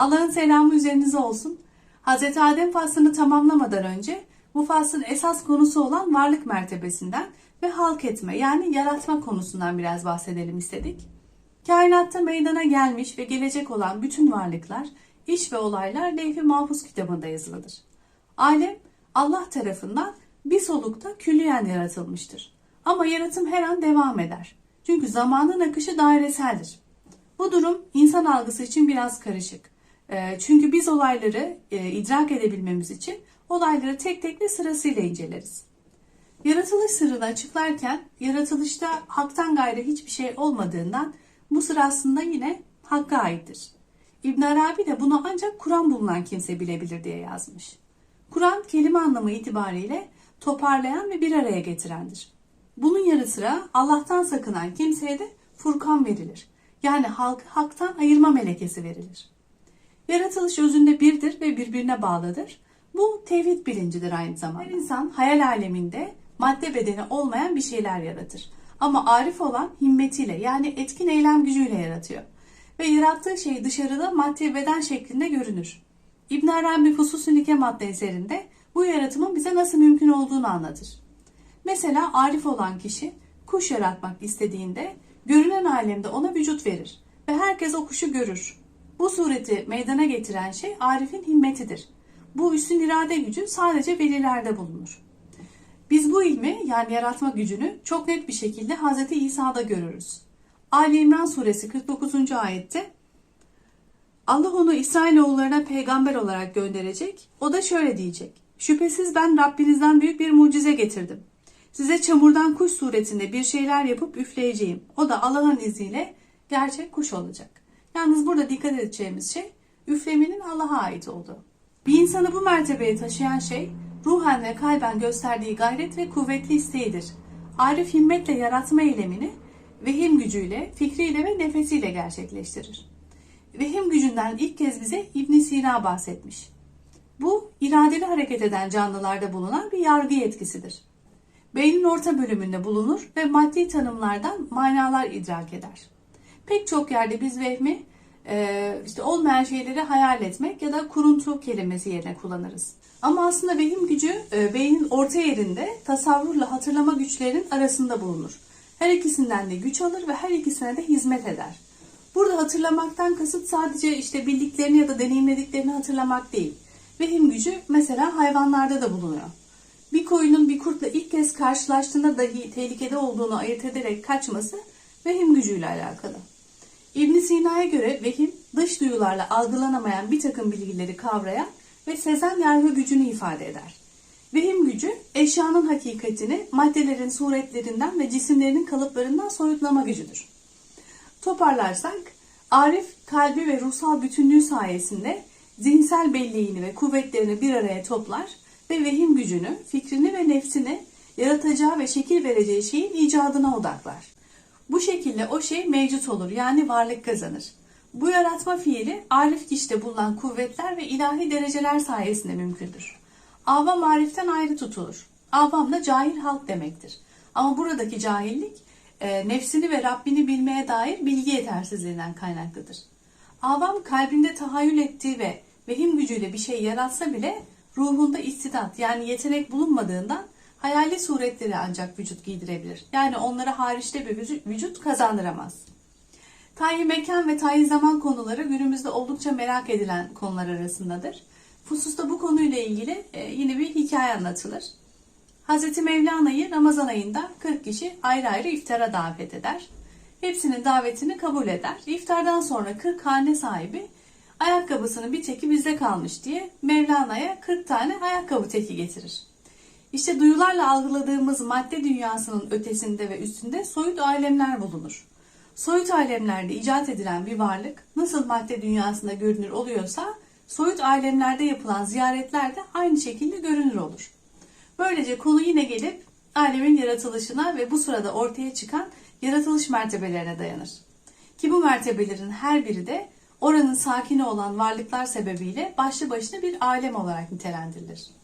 Allah'ın selamı üzerinize olsun. Hz. Adem faslını tamamlamadan önce bu faslın esas konusu olan varlık mertebesinden ve halk etme yani yaratma konusundan biraz bahsedelim istedik. Kainatta meydana gelmiş ve gelecek olan bütün varlıklar, iş ve olaylar Levh-i Mahfuz kitabında yazılıdır. Alem Allah tarafından bir solukta külliyen yaratılmıştır. Ama yaratım her an devam eder. Çünkü zamanın akışı daireseldir. Bu durum insan algısı için biraz karışık. Ee, Çünkü biz olayları e, idrak edebilmemiz için olayları tek tek ve sırasıyla inceleriz. Yaratılış sırrını açıklarken yaratılışta haktan gayrı hiçbir şey olmadığından bu sır aslında yine Hakk'a aittir. İbn Arabi de bunu ancak Kur'an bulunan kimse bilebilir diye yazmış. Kur'an kelime anlamı itibariyle toparlayan ve bir araya getirendir. Bunun yanı sıra Allah'tan sakınan kimseye de Furkan verilir. Yani halkı haktan ayırma melekesi verilir. Yaratılış özünde birdir ve birbirine bağlıdır. Bu tevhid bilincidir aynı zamanda. Her insan hayal aleminde madde bedeni olmayan bir şeyler yaratır. Ama arif olan himmetiyle yani etkin eylem gücüyle yaratıyor. Ve yarattığı şey dışarıda madde beden şeklinde görünür. İbn Arabi Fusus-u Nikem adlı eserinde bu yaratımın bize nasıl mümkün olduğunu anlatır. Mesela arif olan kişi kuş yaratmak istediğinde görünen alemde ona vücut verir ve herkes o kuşu görür. Bu sureti meydana getiren şey arifin himmetidir. Bu üstün irade gücü sadece velilerde bulunur. Biz bu ilmi yani yaratma gücünü çok net bir şekilde Hz. İsa'da görürüz. Ali İmran suresi 49. ayette Allah onu İsrailoğullarına peygamber olarak gönderecek. O da şöyle diyecek. Şüphesiz ben Rabbinizden büyük bir mucize getirdim. Size çamurdan kuş suretinde bir şeyler yapıp üfleyeceğim. O da Allah'ın izniyle gerçek kuş olacak. Yalnız burada dikkat edeceğimiz şey üflemenin Allah'a ait olduğu. Bir insanı bu mertebeye taşıyan şey ruhen ve kalben gösterdiği gayret ve kuvvetli isteğidir. Arif himmetle yaratma eylemini vehim gücüyle, fikriyle ve nefesiyle gerçekleştirir. Vehim gücünden ilk kez bize İbn Sina bahsetmiş. Bu iradeli hareket eden canlılarda bulunan bir yargı yetkisidir. Beynin orta bölümünde bulunur ve maddi tanımlardan manalar idrak eder. Pek çok yerde biz vehmi e, işte olmayan şeyleri hayal etmek ya da kuruntu kelimesi yerine kullanırız. Ama aslında vehim gücü e, beynin orta yerinde tasavvurla hatırlama güçlerinin arasında bulunur. Her ikisinden de güç alır ve her ikisine de hizmet eder. Burada hatırlamaktan kasıt sadece işte bildiklerini ya da deneyimlediklerini hatırlamak değil. Vehim gücü mesela hayvanlarda da bulunuyor. Bir koyunun bir kurtla ilk kez karşılaştığında dahi tehlikede olduğunu ayırt ederek kaçması vehim gücüyle alakalı. İbn Sina'ya göre vehim dış duyularla algılanamayan bir takım bilgileri kavrayan ve sezen yargı gücünü ifade eder. Vehim gücü eşyanın hakikatini maddelerin suretlerinden ve cisimlerinin kalıplarından soyutlama gücüdür. Toparlarsak, Arif kalbi ve ruhsal bütünlüğü sayesinde zihinsel belleğini ve kuvvetlerini bir araya toplar ve vehim gücünü, fikrini ve nefsini yaratacağı ve şekil vereceği şeyin icadına odaklar. Bu şekilde o şey mevcut olur yani varlık kazanır. Bu yaratma fiili arif kişide bulunan kuvvetler ve ilahi dereceler sayesinde mümkündür. Avam ariften ayrı tutulur. Avam da cahil halk demektir. Ama buradaki cahillik e, nefsini ve Rabbini bilmeye dair bilgi yetersizliğinden kaynaklıdır. Avam kalbinde tahayyül ettiği ve vehim gücüyle bir şey yaratsa bile ruhunda istidat yani yetenek bulunmadığından hayali suretleri ancak vücut giydirebilir. Yani onlara hariçte bir vücut, vücut kazandıramaz. Tayin mekan ve tayin zaman konuları günümüzde oldukça merak edilen konular arasındadır. Fusus'ta bu konuyla ilgili e, yine bir hikaye anlatılır. Hz. Mevlana'yı Ramazan ayında 40 kişi ayrı ayrı iftara davet eder. Hepsinin davetini kabul eder. İftardan sonra 40 hane sahibi ayakkabısının bir teki bizde kalmış diye Mevlana'ya 40 tane ayakkabı teki getirir. İşte duyularla algıladığımız madde dünyasının ötesinde ve üstünde soyut alemler bulunur. Soyut alemlerde icat edilen bir varlık nasıl madde dünyasında görünür oluyorsa soyut alemlerde yapılan ziyaretler de aynı şekilde görünür olur. Böylece konu yine gelip alemin yaratılışına ve bu sırada ortaya çıkan yaratılış mertebelerine dayanır. Ki bu mertebelerin her biri de oranın sakini olan varlıklar sebebiyle başlı başına bir alem olarak nitelendirilir.